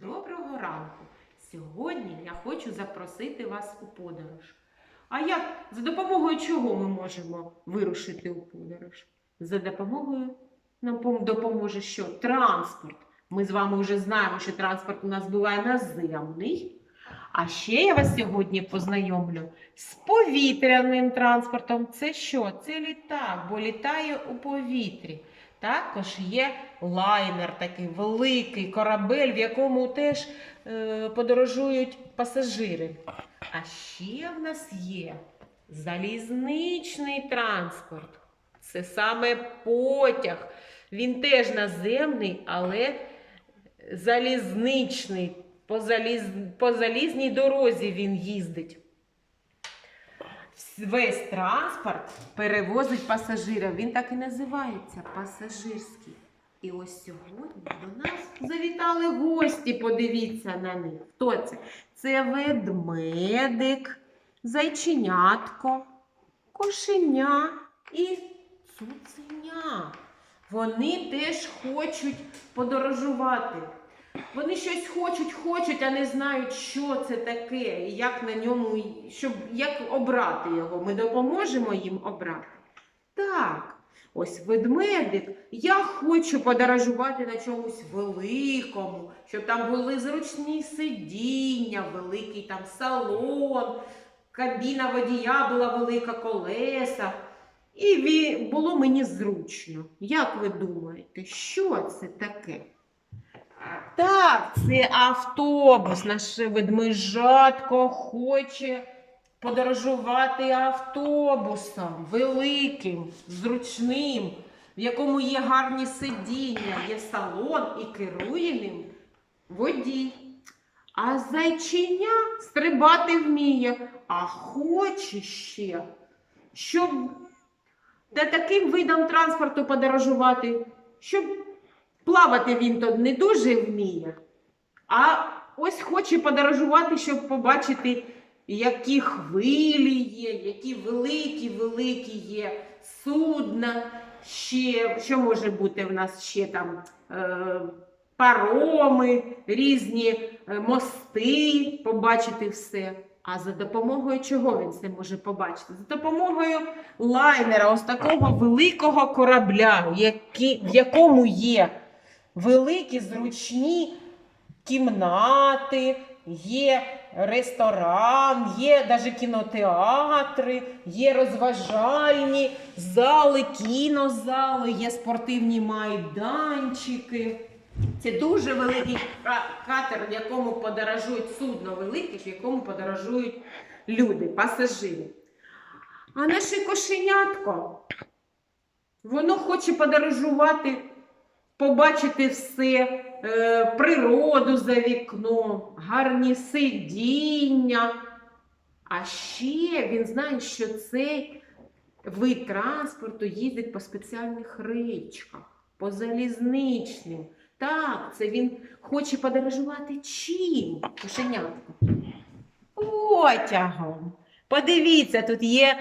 Доброго ранку! Сьогодні я хочу запросити вас у подорож. А як за допомогою чого ми можемо вирушити у подорож? За допомогою нам допоможе що? Транспорт. Ми з вами вже знаємо, що транспорт у нас буває наземний. А ще я вас сьогодні познайомлю з повітряним транспортом. Це що? Це літак, бо літає у повітрі. Також є лайнер, такий великий корабель, в якому теж е, подорожують пасажири. А ще в нас є залізничний транспорт. Це саме потяг. Він теж наземний, але залізничний. По, заліз... по залізній дорозі він їздить. Весь транспорт перевозить пасажирів. Він так і називається пасажирський. І ось сьогодні до нас завітали гості. Подивіться на них. Хто це? Це ведмедик, зайченятко, кошеня і цуценя. Вони теж хочуть подорожувати. Вони щось хочуть, хочуть, а не знають, що це таке, і як на ньому, щоб як обрати його. Ми допоможемо їм обрати. Так, ось ведмедик. Я хочу подорожувати на чомусь великому, щоб там були зручні сидіння, великий там салон, кабіна водія була велика, колеса. І було мені зручно. Як ви думаєте, що це таке? Так, це автобус. Наше ведмежатко хоче подорожувати автобусом великим, зручним, в якому є гарні сидіння, є салон і керує ним водій. А зайчиня стрибати вміє, а хоче ще, щоб та таким видом транспорту подорожувати, щоб плавати він то не дуже вміє, а ось хоче подорожувати, щоб побачити, які хвилі є, які великі-великі є судна. Ще, що може бути в нас ще там е, пароми, різні е, мости, побачити все. А за допомогою чого він це може побачити? За допомогою лайнера, ось такого великого корабля, в якому є великі зручні кімнати, є ресторан, є навіть кінотеатри, є розважальні зали, кінозали, є спортивні майданчики. Це дуже великий катер, в якому подорожують судно велике, в якому подорожують люди, пасажири. А наше кошенятко, воно хоче подорожувати, побачити все, е, природу за вікном, гарні сидіння. А ще він знає, що цей вид транспорту їздить по спеціальних речках, по залізничним. Так, це він хоче подорожувати чим? Кошенятко. Потягом. Подивіться, тут є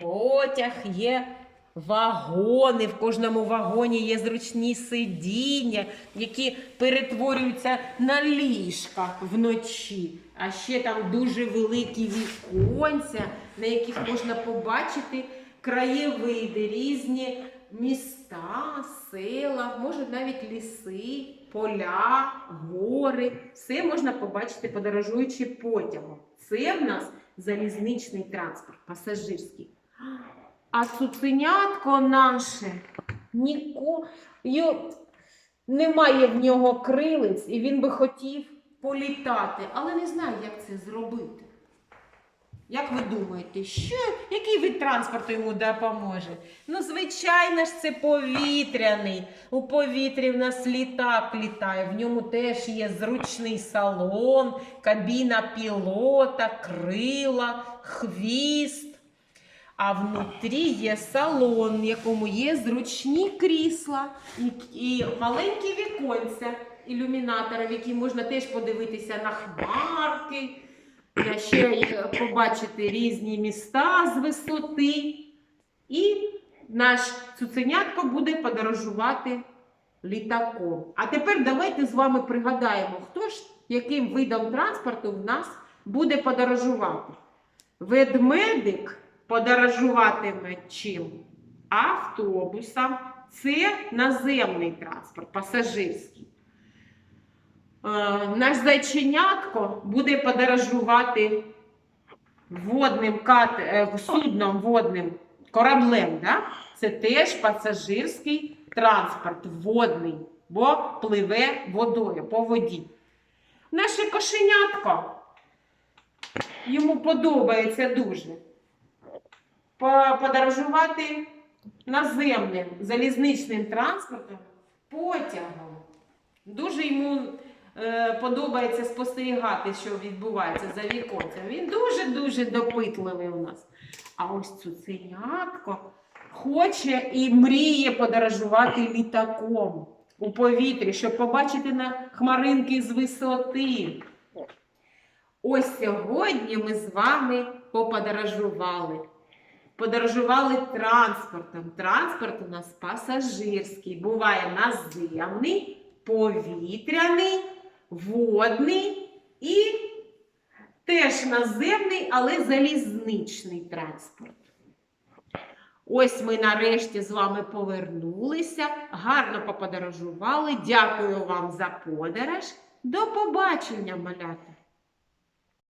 потяг, є вагони. В кожному вагоні є зручні сидіння, які перетворюються на ліжка вночі. А ще там дуже великі віконця, на яких можна побачити краєвиди, різні міста, села, може навіть ліси, поля, гори. Все можна побачити, подорожуючи потягом. Це в нас залізничний транспорт, пасажирський. А цуценятко наше ніко... йо- немає в нього крилиць, і він би хотів політати, але не знає, як це зробити. Як ви думаєте, що, який вид транспорту йому допоможе? Ну, звичайно ж, це повітряний. У повітрі в нас літак літає, в ньому теж є зручний салон, кабіна пілота, крила, хвіст. А внутрі є салон, в якому є зручні крісла і, маленькі віконця ілюмінатора, в які можна теж подивитися на хмарки, ще побачити різні міста з висоти. І наш цуценятко буде подорожувати літаком. А тепер давайте з вами пригадаємо, хто ж яким видом транспорту в нас буде подорожувати. Ведмедик подорожуватиме чим? Автобусом. Це наземний транспорт, пасажирський. Е, Наш зайченятко буде подорожувати водним кат... е, судном водним кораблем. Да? Це теж пасажирський транспорт водний, бо пливе водою по воді. Наше кошенятко йому подобається дуже подорожувати наземним залізничним транспортом потягом. Дуже йому е, подобається спостерігати, що відбувається за віконцем. Він дуже-дуже допитливий у нас. А ось цуценятко хоче і мріє подорожувати літаком у повітрі, щоб побачити на хмаринки з висоти. Ось сьогодні ми з вами поподорожували. Подорожували транспортом. Транспорт у нас пасажирський. Буває наземний, повітряний, водний і теж наземний, але залізничний транспорт. Ось ми нарешті з вами повернулися, гарно поподорожували. Дякую вам за подорож. До побачення, малята!